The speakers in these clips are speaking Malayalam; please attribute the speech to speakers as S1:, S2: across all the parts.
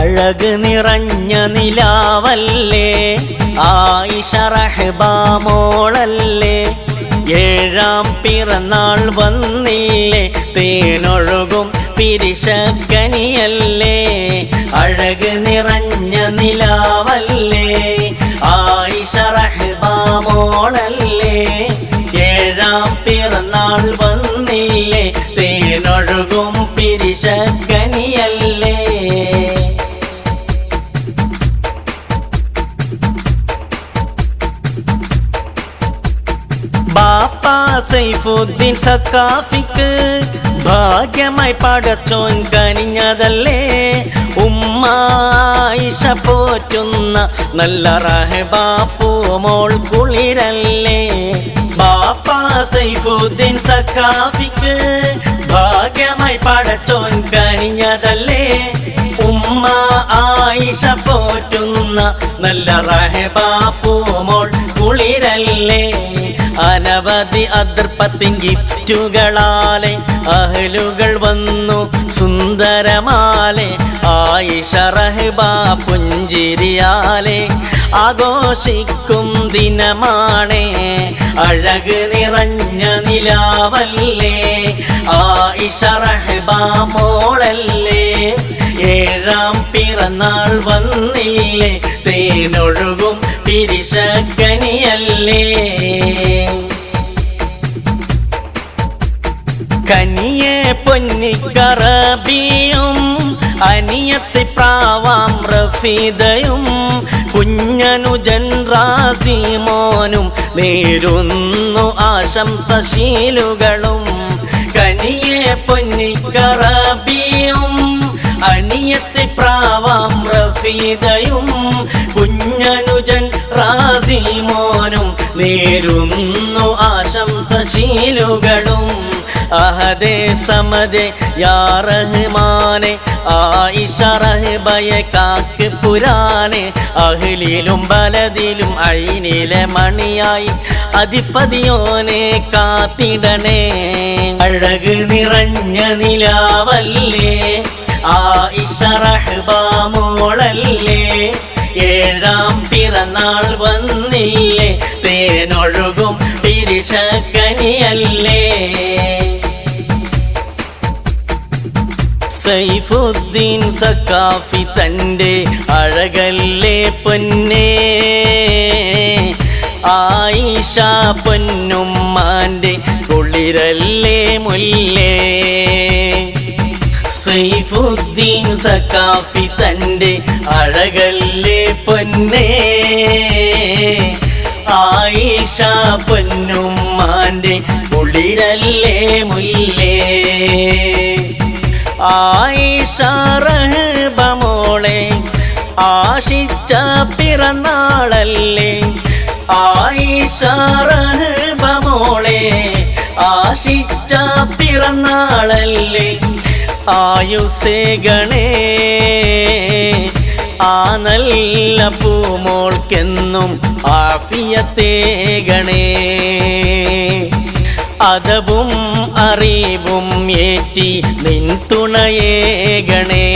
S1: അഴക് നിറഞ്ഞ നിലാവല്ലേ? ആയിഷ റഹ്ബാമോളല്ലേ ഏഴാം പിറന്നാൾ വന്നില്ലേ? തേനൊഴുകും പിരിശക്കനിയല്ലേ അഴക് നിറഞ്ഞ നിലാവല്ലേ? ആയിഷ റഹ്ബാമോളല്ലേ ഏഴാം പിറന്നാൾ വന്നില്ലേ? തേനൊഴുകും പിരിശക്കനിയല്ലേ ബാപ്പ സൈഫുദ്ദീൻ സക്കാഫിക്ക് ഭാഗ്യമായി പടച്ചോൻ കനിഞ്ഞതല്ലേ? ഉമ്മായിഷ പോറ്റുന്ന നല്ല റഹബാപ്പൂ മോൾ കുളിരല്ലേ? ബാപ്പാ സൈഫുദ്ദീൻ സക്കാഫിക്ക് ഭാഗ്യമായി പടച്ചോൻ കനിഞ്ഞതല്ലേ? ഉമ്മ ആയിഷ പോറ്റുന്ന നല്ല റഹബാപ്പൂ മോൾ കുളിരല്ലേ? അനവധി അതിർപ്പത്തിൻ ഗിഫ്റ്റുകളാലെ അഹലുകൾ വന്നു സുന്ദരമാലെ ആയിഷ റഹബ പുഞ്ചിരിയാലെ ആഘോഷിക്കും ദിനമാണേ അഴക് നിറഞ്ഞ നിലാവല്ലേ ആയിഷ റഹബ മോളല്ലേ ഏഴാം പിറന്നാൾ വന്നില്ലേ തേനൊഴുകും പിരിശക്കനിയല്ലേ കനിയെ പൊന്നിക്കറബിയും അനിയത്തി പ്രാവാം റഫീദയും കുഞ്ഞനുജൻ ജൻറാസിമോനും നേരുന്നു ആശംസശീലുകളും കനിയെ പൊന്നിക്കറബിയും അനിയത്തി പ്രാവാം റഫീദയും കുഞ്ഞനുജൻ റാസിമോനും നേരുന്നു ആശംസശീലുകളും അഹദേ സമദേ യാ റഹ്മാനെ ആയിഷ റഹ്ബയെ കാക്ക് പുരാനെ അഹ്ലിലും ബലദിലും അയിനിലെ മണിയായി അധിപതിയോനെ കാത്തിടണേ. അഴക് നിറഞ്ഞ നിലാവല്ലേ ആയിഷ റഹ്ബ മോളല്ലേ. ഏഴാം പിറന്നാൾ വന്നില്ലേ തേനൊഴുകും പിരിശക്കനിയല്ലേ സൈഫുദ്ദീൻ സക്കാഫി തന്റെ അഴകല്ലേ പൊന്നേ. ആയിഷ പൊന്നുമ്മാന്റെ കുളിരല്ലേ മുല്ലേ. സൈഫുദ്ദീൻ സക്കാഫി തന്റെ അഴകല്ലേ പൊന്നേ. ആയിഷ പൊന്നുമ്മാന്റെ കുളിരല്ലേ മുല്ലേ. ആയിഷ റഹബമോളെ ആശിച്ച പിറന്നാളല്ലേ? ആയിഷ റഹബമോളെ ആശിച്ച പിറന്നാളല്ലേ? ആയുസേ ഗണേ ആ നല്ല പൂമോൾക്കെന്നും ആഫിയത്തേ ഗണേ. അതവും അറിവും ഏറ്റി നിൻ തുണയേകണേ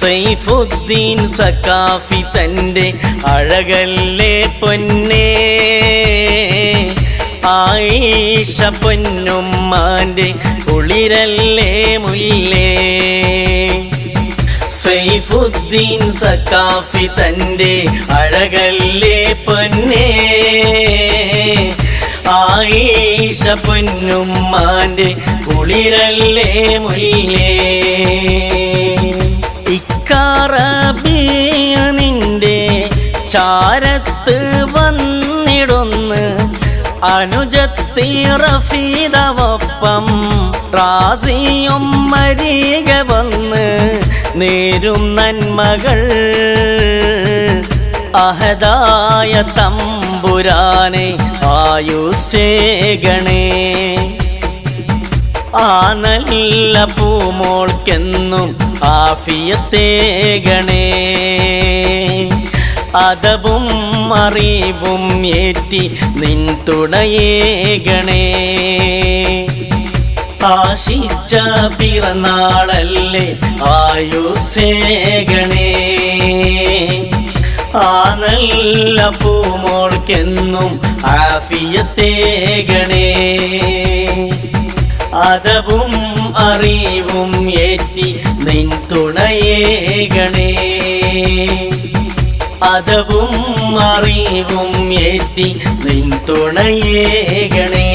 S1: സൈഫുദ്ദീൻ സക്കാഫി തന്റെ അഴകല്ലേ പൊന്നേ. ആയിഷ പൊന്നുമ്മാന്റെ കുളിരല്ലേ മുല്ലേ സൈഫുദ്ദീൻ സക്കാഫി തന്റെ അഴകല്ലേ പൊന്നേ. ആയിഷ പൊന്നുമാന്റെ കുളിരല്ലേ മുല്ലേ? ഇക്കാറബിയ നിന്റെ ചാരത്ത് വന്നിടുന്ന് അനുജത്തി റഫീദവൊപ്പം റാസിയും മരിക വന്ന് നേരും നന്മകൾ അഹദായ തമ്പുരാനെ ആയുസേഗണേ ആ നല്ല പൂമോൾക്കെന്നും ആഫിയത്തേകണേ അതവും അറിവും ഏറ്റി നിൻ തുണയേകണേ ആശിച്ച പിറന്നാളല്ലേ ആയുസേകണേ ആ പൂമോൾക്കെന്നും ആഫിയത്തേകണേ അതവും അറിവും ഏറ്റി നിൻ തുണയേകണേ അതവും അറിവും ഏറ്റി നിൻ തുണയേകണേ